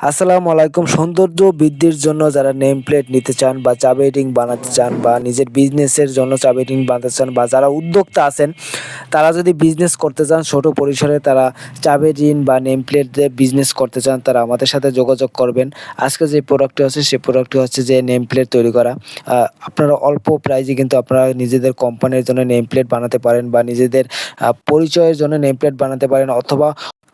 আসসালামু আলাইকুম। সৌন্দর্য বৃদ্ধির জন্য যারা নেম প্লেট নিতে চান বা চাবি রিং বানাতে চান বা নিজের বিজনেসের জন্য চাবি রিং বানাতে চান বা যারা উদ্যোক্তা আছেন, তারা যদি বিজনেস করতে চান, ছোট পরিসরে তারা চাবি রিং বা নেম প্লেট দিয়ে বিজনেস করতে চান, তারা আমাদের সাথে যোগাযোগ করবেন। আজকে যে প্রোডাক্টটি হচ্ছে সেই প্রোডাক্টটি হচ্ছে যে নেম প্লেট তৈরি করা। আপনারা অল্প প্রাইজে কিন্তু আপনারা নিজেদের কোম্পানির জন্য নেম প্লেট বানাতে পারেন বা নিজেদের পরিচয়ের জন্য নেম প্লেট বানাতে পারেন অথবা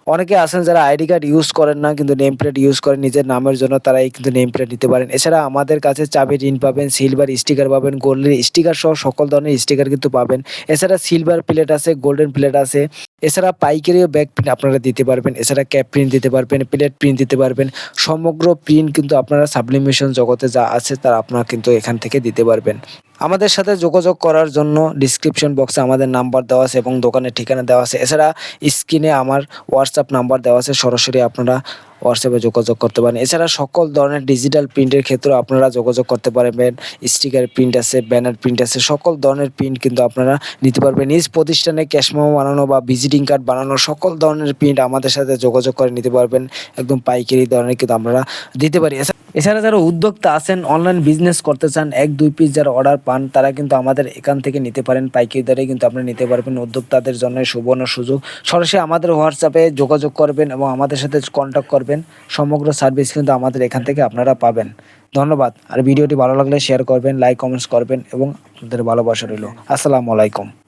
অনেকে আছেন যারা আইডি কার্ড ইউজ করেন না, কিন্তু নেম প্লেট ইউজ করেন নিজের নামের জন্য তারা এই কিন্তু নেম প্লেট নিতে পারেন। এছাড়া আমাদের কাছে চাবি রিন পাবেন সিলভার স্টিকার পাবেন গোল্ডেন স্টিকার সহ সকল ধরনের স্টিকার কিন্তু পাবেন। এছাড়া সিলভার প্লেট আছে গোল্ডেন প্লেট আছে। এছাড়া পাইকারিও ব্যাক প্রিন্ট আপনারা দিতে পারবেন। এছাড়া ক্যাপ প্রিন্ট দিতে পারবেন প্লেট প্রিন্ট দিতে পারবেন। সমগ্র প্রিন্ট কিন্তু আপনারা সাবলিমেশন জগতে যা আছে তারা আপনারা কিন্তু এখান থেকে দিতে পারবেন। আমাদের সাথে যোগাযোগ করার জন্য ডিসক্রিপশন বক্সে আমাদের নাম্বার দেওয়া আছে এবং দোকানের ঠিকানা দেওয়া আছে। এছাড়া স্ক্রিনে আমার হোয়াটসঅ্যাপ নাম্বার দেওয়া আছে। সরাসরি আপনারা হোয়াটসঅ্যাপে যোগাযোগ করতে পারেন। এছাড়া সকল ধরনের ডিজিটাল প্রিন্টের ক্ষেত্রে আপনারা যোগাযোগ করতে পারবেন। স্টিকার প্রিন্ট আছে ব্যানার প্রিন্ট আছে, সকল ধরনের প্রিন্ট কিন্তু আপনারা নিতে পারবেন। নিজ প্রতিষ্ঠানে ক্যাশমেমো বানানো বা ভিজিটিং কার্ড বানানো সকল ধরনের প্রিন্ট আমাদের সাথে যোগাযোগ করে নিতে পারবেন। একদম পাইকারি ধরনের কিন্তু আমরা দিতে পারি। এছাড়া- যারা উদ্যোক্তা আছেন অনলাইন বিজনেস করতে চান, এক, দুই পিস যারা অর্ডার পান, তারা কিন্তু আমাদের এখান থেকে নিতে পারেন। পাইকারি দরে কিন্তু আপনারা নিতে পারবেন। উদ্যোক্তাদের জন্য সুবর্ণ সুযোগ। সরাসরি আমাদের হোয়াটসঅ্যাপে যোগাযোগ করবেন এবং আমাদের সাথে কন্ট্যাক্ট করবেন। সমগ্র সার্ভিস কিন্তু আমাদের এখান থেকে আপনারা পাবেন। ধন্যবাদ। আর ভিডিওটি ভালো লাগলে শেয়ার করবেন লাইক কমেন্টস করবেন এবং আপনাদের ভালোবাসা রইল। আসসালামু আলাইকুম।